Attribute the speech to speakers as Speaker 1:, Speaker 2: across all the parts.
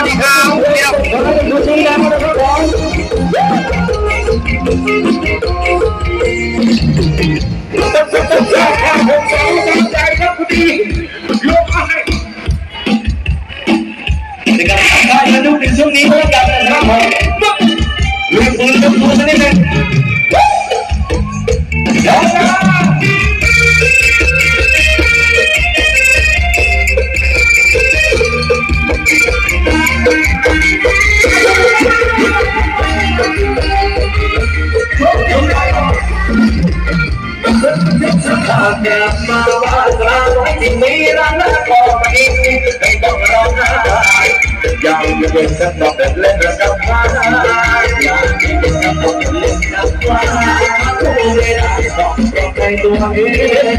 Speaker 1: วัสดีครับเดี๋ยว
Speaker 2: ดูสีแดงนะครับผม
Speaker 1: ต้องต้องต้องต้องแค่ผมสองกลังใจครับคุณดียกให้ในการทำได้สนุกในช่วงนี้ก็แล้วกันนะครับผมเรื่องปืนกับตัวสักนิดนึงเดี๋ยวนะ
Speaker 2: ถ้าแกมาว่าเราที่มีรักและก็ไม่ไม่ต้องร้องไห้ยังไม่เป็นสักดอกเล็กๆกับฟ้ายังไม่เป็นสักดอกเล็กๆกับฟ้าผู้ไม่ได้ต้องเป็นใครตัวเอง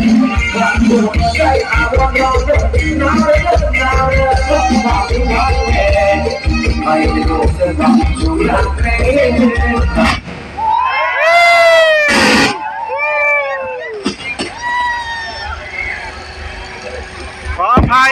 Speaker 2: ความตัวใจอารมณ์เราเรื่องน้ำเลยน้ำเลยก็มาถึงวันเองไม่รู้จะตองอยู่อย่างไร
Speaker 1: ขออภัย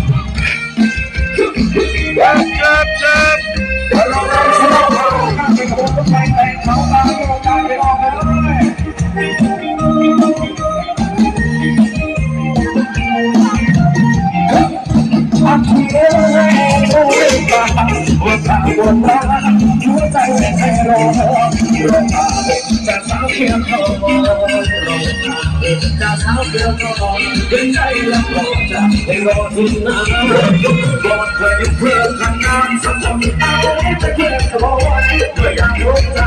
Speaker 2: Yeah. รู้ว่าว่าตาบนตาหัวใจแค่รอรอตาจะสาวเพียงเขารอจะสาวเพียงเขาเป็นใจแล้วรอจะให้รอทุนน้ำบอเคยเพื่อนทำงานสักคนเอาจะเก็บเอาไว้เพื่ออยากรู้ใจ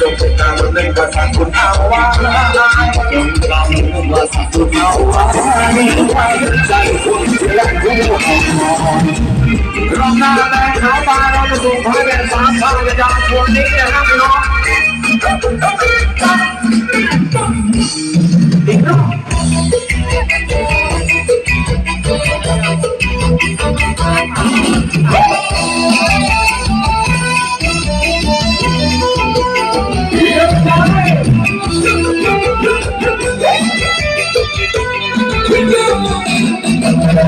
Speaker 2: จงเป็นตาบนในภาษาคุณเอาไว้จงจำภาษาคุณเอาไว้ใจคุณที่รักคุณ รอบหน้าแรงเขามาเราจะส่งให้เป็นสามข้าวจะจากพวกนี้นะครับพี่น้องอีกรอบ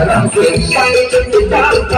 Speaker 2: เราสื่อมไปจนถึงทางพักาพอจะรู้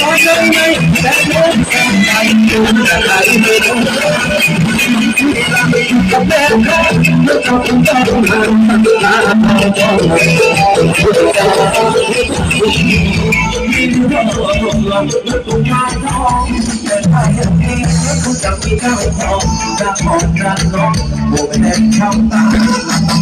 Speaker 2: có nơi đây đã đến sang ngày cũng là lại mưa đông là mình không bé khác nước cao cũng cao cũng hàng mà cứ là bao cho mình Hãy subscribe cho kênh Ghiền Mì Gõ Để không bỏ lỡ những video hấp dẫn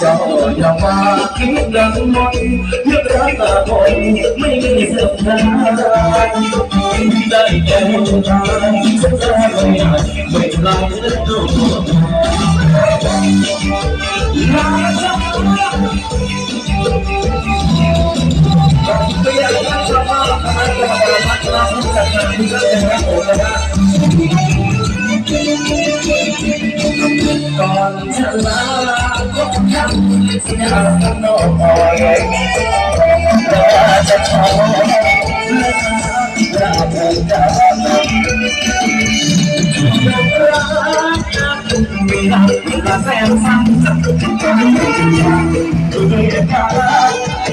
Speaker 2: cho nhà ma kiếm đắng môi nước đá là thôi, mấy người sẽ ra người mình lại đất đồ Hãy subscribe cho kênh Ghiền Mì มาพักลาผู้จัดงานที่ก็จะรักผมนะก่อนจะลาก็ทำสิ่งที่เราโน้อยเราจะขอลาเธอจากมีรักและแสนสังด้วยกันชมมันแบบเดียวแค่ฉันชอเสียงน้ำตกหมดเวลาจะมาบอกลาตอน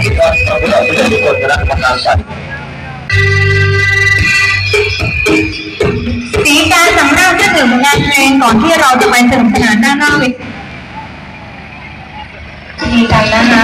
Speaker 2: ปฏิบัติการที่การเราได้เป็นทุกคนคณะกรรมการกัน
Speaker 3: สีการสำหรับเครื่องดื่มงานเพลงก่อนที่เราจะไปสนุกสนานด้านนอกเวทีกันนะคะ